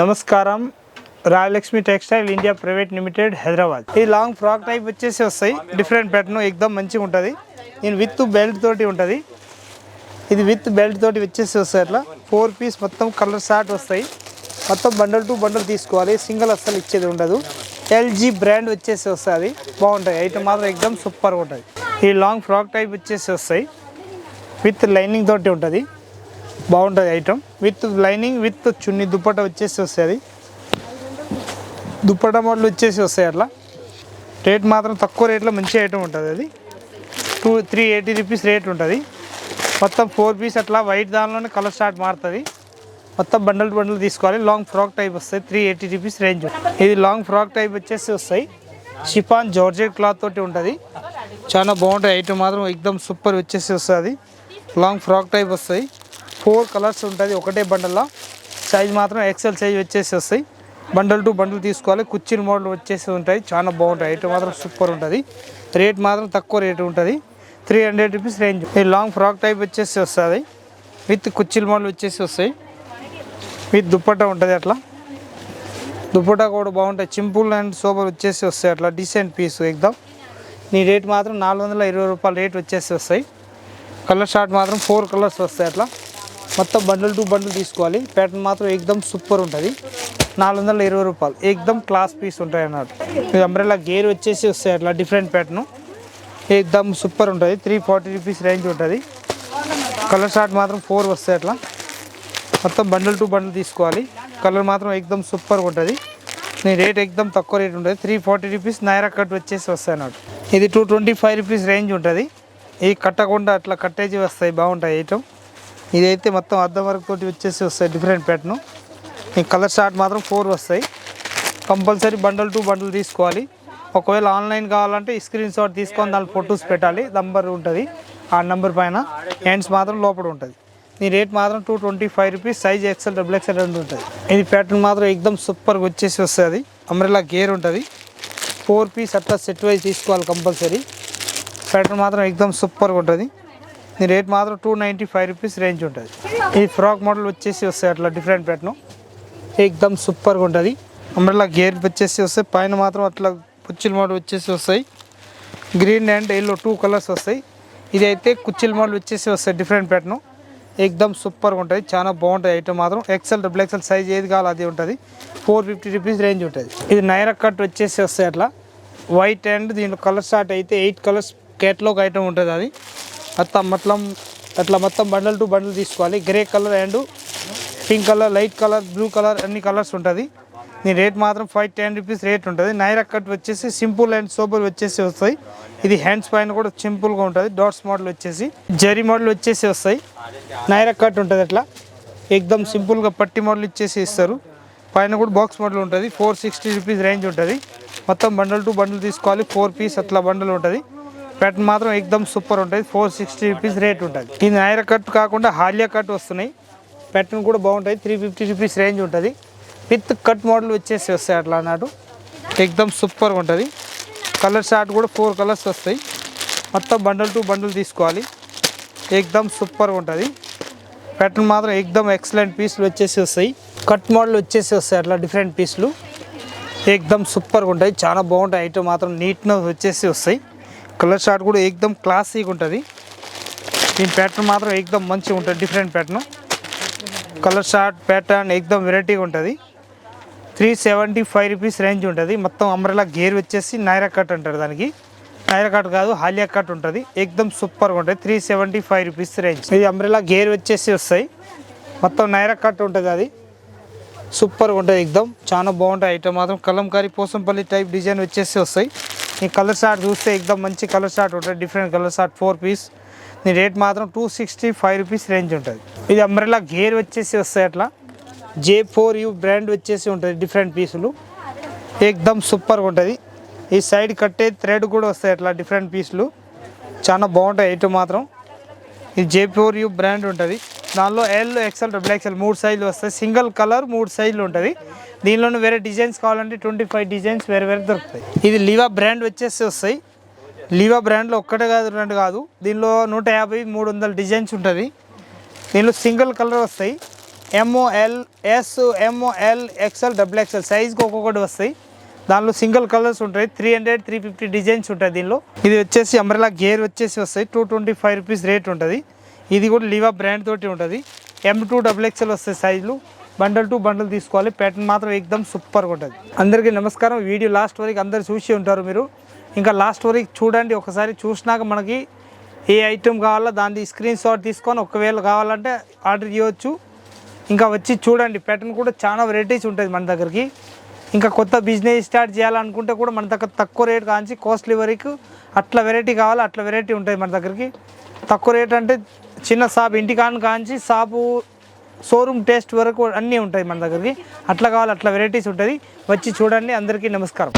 నమస్కారం. Rayalakshmi textile India private limited Hyderabad. ఈ long frock type వచ్చేసి వస్తాయి. డిఫరెంట్ ప్యాటర్న్ ఎక్దమ్ మంచిగా ఉంటుంది. నేను విత్ బెల్ట్ తోటి ఉంటుంది. ఇది విత్ బెల్ట్ తోటి వచ్చేసి వస్తాయి అట్లా. ఫోర్ పీస్ మొత్తం కలర్ షార్ట్ వస్తాయి. మొత్తం బండల్ టు బండల్ తీసుకోవాలి. సింగిల్ అస్సలు ఇచ్చేది ఉండదు. ఎల్జీ బ్రాండ్ వచ్చేసి వస్తుంది బాగుంటాయి. ఐటమ్ మాత్రం ఎక్దమ్ సూపర్గా ఉంటుంది. ఈ లాంగ్ ఫ్రాక్ టైప్ వచ్చేసి వస్తాయి. విత్ లైనింగ్ తోటి ఉంటుంది. బాగుంటుంది item with lining with chunni dupatta వచ్చేసి వస్తుంది. దుప్పట మోడల్ వచ్చేసి వస్తాయి అట్లా. రేట్ మాత్రం తక్కువ రేట్లో మంచి ఐటమ్ ఉంటుంది అది. Two three eighty rupees rate ఉంటుంది. మొత్తం ఫోర్ పీస్ అట్లా వైట్ దానిలోనే కలర్ స్టార్ట్ మారుతుంది. మొత్తం బండల్ బండల్ తీసుకోవాలి. లాంగ్ ఫ్రాక్ టైప్ వస్తాయి త్రీ ఎయిటీ రూపీస్ రేంజ్ ఇది లాంగ్ ఫ్రాక్ టైప్ వచ్చేసి వస్తాయి షిఫాన్ జార్జెట్ క్లాత్ తోటి ఉంటుంది. చాలా బాగుంటాయి ఐటమ్ మాత్రం. ఎక్దమ్ సూపర్ వచ్చేసి వస్తుంది. లాంగ్ ఫ్రాక్ టైప్ వస్తాయి ఫోర్ కలర్స్ ఉంటుంది ఒకటే బండల్లో. సైజ్ మాత్రం ఎక్సెల్ సైజ్ వచ్చేసి వస్తాయి బండల్ టు బండల్ తీసుకోవాలి. కుర్చీల మోడల్ వచ్చేసి ఉంటాయి. చాలా బాగుంటాయి. ఐటమ్ మాత్రం సూపర్ ఉంటుంది. రేట్ మాత్రం తక్కువ రేట్ ఉంటుంది. త్రీ హండ్రెడ్ రూపీస్ రేంజ్ ఈ లాంగ్ ఫ్రాక్ టైప్ వచ్చేసి వస్తుంది. విత్ కుర్చీలు మోడల్ వచ్చేసి వస్తాయి. విత్ దుప్పట్టా ఉంటుంది అట్లా. దుప్పట్టా కూడా బాగుంటాయి. సింపుల్ అండ్ సూపర్ వచ్చేసి వస్తాయి అట్లా. డీసెంట్ పీస్ ఎగ్దాం. నీ రేట్ మాత్రం నాలుగు వందల ఇరవై రూపాయల రేట్ వచ్చేసి వస్తాయి. కలర్ షార్ట్ మాత్రం ఫోర్ కలర్స్ వస్తాయి అట్లా. మొత్తం బండిల్ టు బండిల్ తీసుకోవాలి. ప్యాటర్న్ మాత్రం ఎక్దమ్ సూపర్ ఉంటుంది. నాలుగు వందల ఇరవై రూపాయలు. ఎక్దమ్ క్లాస్ పీస్ ఉంటాయి అన్నట్టు ఇది అంబ్రెల్లా గేర్ వచ్చేసి వస్తాయి అట్లా డిఫరెంట్ ప్యాటర్ను ఎక్దమ్ సూపర్ ఉంటుంది. త్రీ ఫార్టీ రూపీస్ రేంజ్ ఉంటుంది. కలర్ షార్ట్ మాత్రం ఫోర్ వస్తాయి అట్లా. మొత్తం బండిల్ టు బండిల్ తీసుకోవాలి. కలర్ మాత్రం ఎక్దమ్ సూపర్గా ఉంటుంది. నీ రేట్ ఎక్దమ్ తక్కువ రేట్ ఉంటుంది. Three forty rupees Naira cut వచ్చేసి వస్తాయి అన్నట్టు ఇది two twenty five rupees range ఉంటుంది. ఈ కట్టకుండా అట్లా కట్టేసి వస్తాయి. బాగుంటాయి ఐటమ్ ఇదైతే మొత్తం అద్దం వరకు తోటి వచ్చేసి వస్తాయి డిఫరెంట్ ప్యాటర్న్ ఈ కలర్ షార్ట్ మాత్రం ఫోర్ వస్తాయి. కంపల్సరీ బండల్ టు బండల్ తీసుకోవాలి. ఒకవేళ ఆన్లైన్ కావాలంటే స్క్రీన్ షాట్ తీసుకొని దాని ఫొటోస్ పెట్టాలి. నంబర్ ఉంటుంది. ఆ నెంబర్ పైన హ్యాండ్స్ మాత్రం లోపల ఉంటుంది. ఈ రేట్ మాత్రం two twenty five rupees size XL double XL రెండు ఉంటుంది. ఇది ప్యాటర్న్ మాత్రం ఎక్దమ్ సూపర్గా వచ్చేసి వస్తుంది అంబ్రెలా గేర్ ఉంటుంది. ఫోర్ పీస్ అట్లా సెట్ వైజ్ తీసుకోవాలి కంపల్సరీ ప్యాటర్న్ మాత్రం ఎక్దమ్ సూపర్గా ఉంటుంది. దీని రేట్ మాత్రం two ninety five rupees range ఉంటుంది. ఈ ఫ్రాక్ మోడల్ వచ్చేసి వస్తాయి అట్లా డిఫరెంట్ ప్యాటర్న్ ఎక్దమ్ సూపర్గా ఉంటుంది. అంబ్రెల్లా గేర్ వచ్చేసి వస్తాయి. పైన మాత్రం అట్లా కుర్చీల మోడల్ వచ్చేసి వస్తాయి. Green and yellow two colours వస్తాయి. ఇది అయితే కుచ్చిల మోడల్ వచ్చేసి వస్తాయి. డిఫరెంట్ ప్యాటర్న్ ఎక్దమ్ సూపర్గా ఉంటుంది. చాలా బాగుంటుంది ఐటమ్ మాత్రం. ఎక్సెల్ డబుల్ ఎక్సెల్ సైజ్ ఏది కావాలి అది ఉంటుంది. ఫోర్ ఫిఫ్టీ రూపీస్ రేంజ్ ఉంటుంది. ఇది నైరా కట్ వచ్చేసి వస్తాయి అట్లా. వైట్ అండ్ దీంట్లో కలర్ స్టార్ట్ అయితే ఎయిట్ కలర్స్ కేటలాగ్ ఐటమ్ ఉంటుంది అది. మొత్తం మొత్తం అట్లా మొత్తం బండల్ టు బండల్ తీసుకోవాలి. Grey colour and pink colour light colour blue colour అన్ని కలర్స్ ఉంటుంది. దీని రేట్ మాత్రం ఫైవ్ టెన్ రూపీస్ రేట్ ఉంటుంది. నైరా కట్ వచ్చేసి సింపుల్ అండ్ సోబర్ వచ్చేసి వస్తాయి. ఇది హ్యాండ్స్ పైన కూడా సింపుల్గా ఉంటుంది. డాట్స్ మోడల్ వచ్చేసి జరీ మోడల్ వచ్చేసి వస్తాయి. నైరా కట్ ఉంటుంది అట్లా. ఎక్దమ్ సింపుల్గా పట్టి మోడల్ ఇచ్చేసి ఇస్తారు. పైన కూడా బాక్స్ మోడల్ ఉంటుంది. ఫోర్ సిక్స్టీ రూపీస్ రేంజ్ ఉంటుంది. మొత్తం బండల్ టు బండల్ తీసుకోవాలి. ఫోర్ పీస్ అట్లా బండల్ ఉంటుంది. ప్యాటర్న్ మాత్రం ఎక్దమ్ సూపర్ ఉంటుంది. ఫోర్ సిక్స్టీ రూపీస్ రేట్ ఉంటుంది. ఇది నైరా కట్ కాకుండా హాలియా కట్ వస్తున్నాయి. ప్యాటర్న్ కూడా బాగుంటుంది త్రీ ఫిఫ్టీ రూపీస్ రేంజ్ ఉంటుంది. విత్ కట్ మోడల్ వచ్చేసి వస్తాయి అట్లా అన్నట్టు. ఎక్దమ్ సూపర్గా ఉంటుంది. కలర్ షార్ట్ కూడా ఫోర్ కలర్స్ వస్తాయి. మొత్తం బండల్ టు బండల్ తీసుకోవాలి. ఎక్దమ్ సూపర్గా ఉంటుంది. ప్యాటర్న్ మాత్రం ఎక్దమ్ ఎక్సలెంట్ పీస్లు వచ్చేసి వస్తాయి. కట్ మోడల్ వచ్చేసి వస్తాయి అట్లా డిఫరెంట్ పీసులు ఎక్దమ్ సూపర్గా ఉంటాయి చాలా బాగుంటాయి. ఐటమ్ మాత్రం నీట్నెస్ వచ్చేసి వస్తాయి. కలర్ షార్ట్ కూడా ఎక్దమ్ క్లాసీగా ఉంటుంది. దీని ప్యాటర్న్ మాత్రం ఎక్దమ్ మంచిగా ఉంటుంది different pattern colour short pattern ఎక్దమ్ వెరైటీగా ఉంటుంది. Three seventy five rupees range ఉంటుంది. మొత్తం అంబ్రెలా గేర్ వచ్చేసి నైరా కట్ అంటారు దానికి. నైరా కట్ కాదు హాలియా కట్ ఉంటుంది. ఎక్దమ్ సూపర్గా ఉంటుంది three seventy five rupees range ఇది అంబ్రెలా గేర్ వచ్చేసి వస్తాయి. మొత్తం నైరా కట్ ఉంటుంది అది. సూపర్గా ఉంటుంది ఎక్దమ్ చాలా బాగుంటాయి. ఐటమ్ మాత్రం కలంకారీ పోసంపల్లి టైప్ డిజైన్ వచ్చేసి వస్తాయి. ఈ కలర్ షార్ట్ చూస్తే ఎక్దమ్ మంచి కలర్ షార్ట్ ఉంటుంది different colour short four piece దీని రేట్ మాత్రం two sixty five rupees range ఉంటుంది. ఇది అంబ్రెలా గేర్ వచ్చేసి వస్తాయి అట్లా. జే ఫోర్ యూ బ్రాండ్ వచ్చేసి ఉంటుంది డిఫరెంట్ పీసులు ఎక్దమ్ సూపర్గా ఉంటుంది. ఈ సైడ్ కట్టే థ్రెడ్ కూడా వస్తాయి అట్లా డిఫరెంట్ పీసులు చాలా బాగుంటాయి ఐటమ్ మాత్రం. ఇది జే ఫోర్ యూ బ్రాండ్ ఉంటుంది. దానిలో ఎల్ ఎక్సెల్ డబుల్ ఎక్సెల్ మూడు సైజులు వస్తాయి. సింగిల్ కలర్ మూడు సైజులు ఉంటుంది. దీనిలోనే వేరే డిజైన్స్ కావాలంటే ట్వంటీ ఫైవ్ డిజైన్స్ వేరే వేరే దొరుకుతాయి. ఇది లివా బ్రాండ్ వచ్చేసి వస్తాయి. లివా బ్రాండ్లో ఒక్కటే కాదు రెండు కాదు. దీనిలో నూట యాభై మూడు వందల డిజైన్స్ ఉంటుంది. దీనిలో సింగిల్ కలర్ వస్తాయి. M O L S M O L XL double XL సైజ్కి ఒక్కొక్కటి వస్తాయి. దానిలో సింగిల్ కలర్స్ ఉంటాయి. Three hundred three fifty designs ఉంటాయి దీనిలో. ఇది వచ్చేసి అంబ్రెలా గేర్ వచ్చేసి వస్తాయి. Two twenty five rupees rate ఉంటుంది. ఇది కూడా లివా బ్రాండ్ తోటి ఉంటుంది. ఎం టూ డబుల్ ఎక్స్ఎల్ వస్తాయి సైజులు బండల్ టు బండల్ తీసుకోవాలి. ప్యాటర్న్ మాత్రం ఎక్దమ్ సూపర్గా ఉంటుంది. అందరికీ నమస్కారం. వీడియో లాస్ట్ వరకు అందరు చూసి ఉంటారు మీరు. ఇంకా లాస్ట్ వరకు చూడండి. ఒకసారి చూసినాక మనకి ఏ ఐటెం కావాలో దాన్ని స్క్రీన్ షాట్ తీసుకొని ఒకవేళ కావాలంటే ఆర్డర్ చేయవచ్చు ఇంకా వచ్చి చూడండి. ప్యాటర్న్ కూడా చాలా వెరైటీస్ ఉంటుంది మన దగ్గరికి. ఇంకా కొత్త బిజినెస్ స్టార్ట్ చేయాలనుకుంటే కూడా మన దగ్గర తక్కువ రేట్ కాంచి కాస్ట్లీ వరకు అట్లా వెరైటీ కావాలి అట్లా వెరైటీ ఉంటుంది మన దగ్గరికి. తక్కువ రేట్ అంటే చిన్న షాప్ ఇంటికాని కాంచి షాపు షోరూమ్ టేస్ట్ వరకు అన్నీ ఉంటాయి మన దగ్గరికి. అట్లా కావాలి అట్లా వెరైటీస్ ఉంటుంది. వచ్చి చూడండి అందరికీ నమస్కారం.